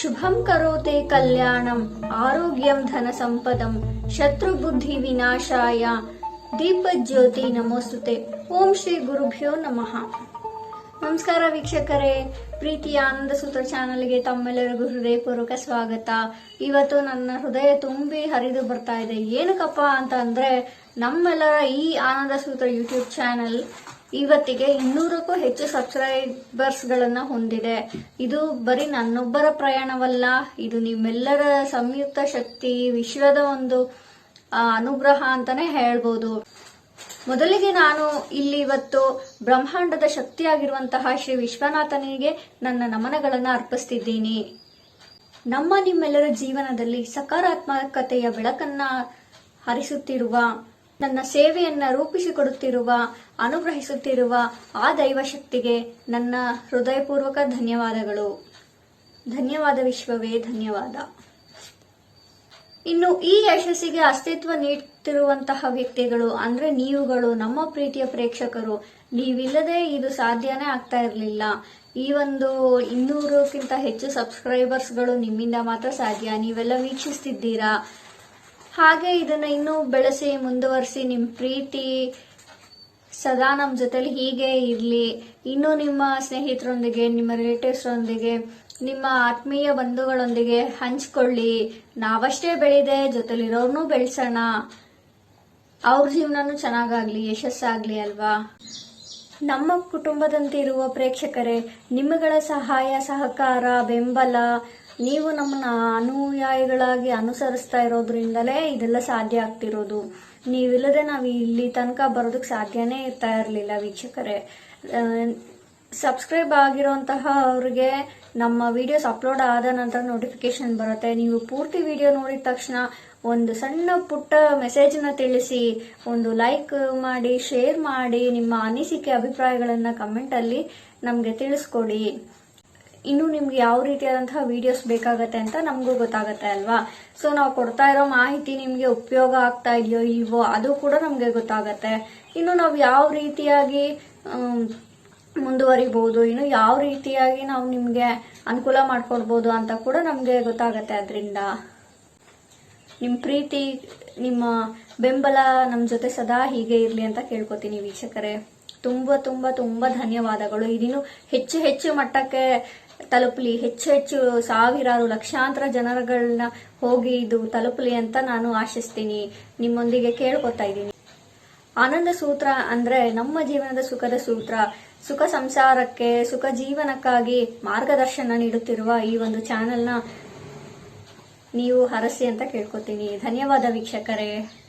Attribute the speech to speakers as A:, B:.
A: ಶುಭಂ ಕರೋತೆ ಕಲ್ಯಾಣಂ, ಆರೋಗ್ಯಂ ಧನ ಸಂಪದಂ ಶತ್ರು ಬುದ್ಧಿ ವಿನಾಶಾಯ. ದೀಪಜ್ಯೋತಿ ನಮೋಸ್ತುತೆ. ಓಂ ಶ್ರೀ ಗುರುಭ್ಯೋ ನಮಃ. ನಮಸ್ಕಾರ ವೀಕ್ಷಕರೇ. ಪ್ರೀತಿಯ ಆನಂದ ಸೂತ್ರ ಚಾನಲ್ಗೆ ತಮ್ಮೆಲ್ಲರಿಗೂ ಹೃದಯಪೂರ್ವಕ ಸ್ವಾಗತ. ಇವತ್ತು ನನ್ನ ಹೃದಯ ತುಂಬಿ ಹರಿದು ಬರ್ತಾ ಇದೆ. ಏನಕ್ಕಪ್ಪ ಅಂತ ಅಂದ್ರೆ ನಮ್ಮೆಲ್ಲರ ಈ ಆನಂದ ಸೂತ್ರ ಯೂಟ್ಯೂಬ್ ಚಾನಲ್ ಇವತ್ತಿಗೆ ಇನ್ನೂರಕ್ಕೂ ಹೆಚ್ಚು ಸಬ್ಸ್ಕ್ರೈಬರ್ಸ್ ಗಳನ್ನ ಹೊಂದಿದೆ. ಇದು ಬರೀ ನನ್ನೊಬ್ಬರ ಪ್ರಯಾಣವಲ್ಲ, ಇದು ನಿಮ್ಮೆಲ್ಲರ ಸಂಯುಕ್ತ ಶಕ್ತಿ, ವಿಶ್ವದ ಒಂದು ಅನುಗ್ರಹ ಅಂತಾನೆ ಹೇಳ್ಬೋದು. ಮೊದಲಿಗೆ ನಾನು ಇಲ್ಲಿ ಇವತ್ತು ಬ್ರಹ್ಮಾಂಡದ ಶಕ್ತಿಯಾಗಿರುವಂತಹ ಶ್ರೀ ವಿಶ್ವನಾಥನಿಗೆ ನನ್ನ ನಮನಗಳನ್ನು ಅರ್ಪಿಸ್ತಿದ್ದೀನಿ. ನಮ್ಮ ನಿಮ್ಮೆಲ್ಲರ ಜೀವನದಲ್ಲಿ ಸಕಾರಾತ್ಮಕತೆಯ ಬೆಳಕನ್ನ ಹರಿಸುತ್ತಿರುವ ನನ್ನ ಸೇವೆಯನ್ನ ರೂಪಿಸಿಕೊಡುತ್ತಿರುವ, ಅನುಗ್ರಹಿಸುತ್ತಿರುವ ಆ ದೈವ ಶಕ್ತಿಗೆ ನನ್ನ ಹೃದಯಪೂರ್ವಕ ಧನ್ಯವಾದಗಳು. ಧನ್ಯವಾದ ವಿಶ್ವವೇ, ಧನ್ಯವಾದ. ಇನ್ನು ಈ ಯಶಸ್ಸಿಗೆ ಅಸ್ತಿತ್ವ ನೀಡುತ್ತಿರುವಂತಹ ವ್ಯಕ್ತಿಗಳು, ಅಂದ್ರೆ ನೀವುಗಳು, ನಮ್ಮ ಪ್ರೀತಿಯ ಪ್ರೇಕ್ಷಕರು, ನೀವಿಲ್ಲದೆ ಇದು ಸಾಧ್ಯನೇ ಆಗ್ತಾ ಇರಲಿಲ್ಲ. ಈ ಒಂದು ಇನ್ನೂರಕ್ಕಿಂತ ಹೆಚ್ಚು ಸಬ್ಸ್ಕ್ರೈಬರ್ಸ್ಗಳು ನಿಮ್ಮಿಂದ ಮಾತ್ರ ಸಾಧ್ಯ. ನೀವೆಲ್ಲ ವೀಕ್ಷಿಸ್ತಿದ್ದೀರಾ? ಹಾಗೆ ಇದನ್ನ ಇನ್ನೂ ಬೆಳೆಸಿ, ಮುಂದುವರಿಸಿ ನಿಮ್ಮ ಪ್ರೀತಿ ಸದಾ ನಮ್ಮ ಜೊತೆಲಿ ಹೀಗೆ ಇರಲಿ. ಇನ್ನು ನಿಮ್ಮ ಸ್ನೇಹಿತರೊಂದಿಗೆ, ನಿಮ್ಮ ರಿಲೇಟಿವ್ಸ್ರೊಂದಿಗೆ ನಿಮ್ಮ ಆತ್ಮೀಯ ಬಂಧುಗಳೊಂದಿಗೆ ಹಂಚ್ಕೊಳ್ಳಿ. ನಾವಷ್ಟೇ ಬೆಳೆದೆ, ಜೊತೆಲಿರೋರ್ನೂ ಬೆಳೆಸೋಣ. ಅವ್ರ ಜೀವನನೂ ಚೆನ್ನಾಗಾಗ್ಲಿ, ಯಶಸ್ಸಾಗ್ಲಿ ಅಲ್ವಾ? ನಮ್ಮ ಕುಟುಂಬದಂತೆ ಇರುವ ಪ್ರೇಕ್ಷಕರೇ ನಿಮ್ಮಗಳ ಸಹಾಯ, ಸಹಕಾರ, ಬೆಂಬಲ ನೀವು ನಮ್ಮನ್ನ ಅನುಯಾಯಿಗಳಾಗಿ ಅನುಸರಿಸ್ತಾ ಇರೋದ್ರಿಂದಲೇ ಇದೆಲ್ಲ ಸಾಧ್ಯ ಆಗ್ತಿರೋದು. ನೀವಿಲ್ಲದೆ ನಾವು ಇಲ್ಲಿ ತನಕ ಬರೋದಕ್ಕೆ ಸಾಧ್ಯನೇ ಇರ್ತಾ ಇರಲಿಲ್ಲ ವೀಕ್ಷಕರೇ. ಸಬ್ಸ್ಕ್ರೈಬ್ ಆಗಿರೋಂತಹ ಅವ್ರಿಗೆ ನಮ್ಮ ವಿಡಿಯೋಸ್ ಅಪ್ಲೋಡ್ ಆದ ನಂತರ ನೋಟಿಫಿಕೇಶನ್ ಬರುತ್ತೆ. ನೀವು ಪೂರ್ತಿ ವಿಡಿಯೋ ನೋಡಿದ ತಕ್ಷಣ ಒಂದು ಸಣ್ಣ ಪುಟ್ಟ ಮೆಸೇಜ್ನ ತಿಳಿಸಿ, ಒಂದು ಲೈಕ್ ಮಾಡಿ ಶೇರ್ ಮಾಡಿ, ನಿಮ್ಮ ಅನಿಸಿಕೆ ಅಭಿಪ್ರಾಯಗಳನ್ನು ಕಮೆಂಟಲ್ಲಿ ನಮಗೆ ತಿಳಿಸ್ಕೊಡಿ. ಇನ್ನು ನಿಮ್ಗೆ ಯಾವ ರೀತಿಯಾದಂತಹ ವಿಡಿಯೋಸ್ ಬೇಕಾಗತ್ತೆ ಅಂತ ನಮಗೂ ಗೊತ್ತಾಗತ್ತೆ ಅಲ್ವಾ? ಸೊ ನಾವು ಕೊಡ್ತಾ ಇರೋ ಮಾಹಿತಿ ನಿಮಗೆ ಉಪಯೋಗ ಆಗ್ತಾ ಇದೆಯೋ ಇಲ್ವೋ ಅದು ಕೂಡ ನಮಗೆ ಗೊತ್ತಾಗತ್ತೆ. ಇನ್ನು ನಾವು ಯಾವ ರೀತಿಯಾಗಿ ಮುಂದುವರಿಬಹುದು ಇನ್ನು ಯಾವ ರೀತಿಯಾಗಿ ನಾವು ನಿಮಗೆ ಅನುಕೂಲ ಮಾಡ್ಕೊಡ್ಬೋದು ಅಂತ ಕೂಡ ನಮಗೆ ಗೊತ್ತಾಗತ್ತೆ ಅದರಿಂದ. ನಿಮ್ಮ ಪ್ರೀತಿ, ನಿಮ್ಮ ಬೆಂಬಲ ನಮ್ಮ ಜೊತೆ ಸದಾ ಹೀಗೆ ಇರಲಿ ಅಂತ ಕೇಳ್ಕೊತೀನಿ ವೀಕ್ಷಕರೇ. ತುಂಬ ತುಂಬ ತುಂಬ ಧನ್ಯವಾದಗಳು. ಇದಿನ್ನು ಹೆಚ್ಚು ಹೆಚ್ಚು ಮಟ್ಟಕ್ಕೆ ತಲುಪಲಿ, ಹೆಚ್ಚು ಹೆಚ್ಚು ಸಾವಿರಾರು ಲಕ್ಷಾಂತರ ಜನರುಗಳನ್ನ ಹೋಗಿ ಇದು ತಲುಪಲಿ ಅಂತ ನಾನು ಆಶಿಸ್ತೀನಿ. ನಿಮ್ಮೊಂದಿಗೆ ಕೇಳ್ಕೊತಾ ಇದ್ದೀನಿ. ಆನಂದ ಸೂತ್ರ ಅಂದ್ರೆ ನಮ್ಮ ಜೀವನದ ಸುಖದ ಸೂತ್ರ. ಸುಖ ಸಂಸಾರಕ್ಕೆ, ಸುಖ ಜೀವನಕ್ಕಾಗಿ ಮಾರ್ಗದರ್ಶನ ನೀಡುತ್ತಿರುವ ಈ ಒಂದು ಚಾನೆಲ್ನ ನೀವು ಹರಸಿ ಅಂತ ಕೇಳ್ಕೊತೀನಿ. ಧನ್ಯವಾದ ವೀಕ್ಷಕರೇ.